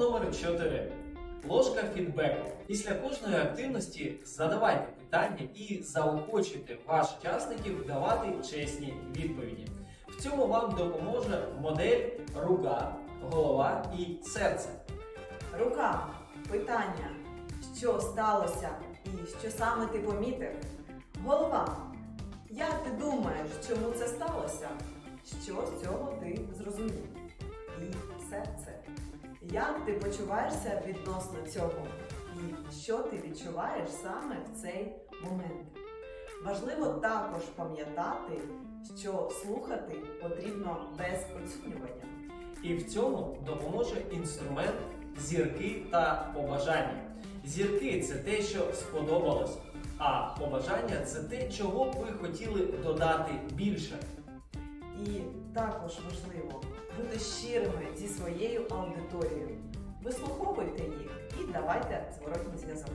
номер 4. Ложка фідбеку. Після кожної активності задавайте питання і заохочуйте ваших учасників давати чесні відповіді. В цьому вам допоможе модель рука, голова і серце. Рука. Питання. Що сталося і що саме ти помітив? Голова. Як ти думаєш, чому це сталося? Що з цього ти зрозумів? І серце. Як ти почуваєшся відносно цього? І що ти відчуваєш саме в цей момент? Важливо також пам'ятати, що слухати потрібно без оцінювання. І в цьому допоможе інструмент зірки та побажання. Зірки це те, що сподобалось, а побажання це те, чого б ви хотіли додати більше. І також важливо бути щирими зі своєю аудиторією. Вислуховуйте їх і давайте зворотній зв'язок.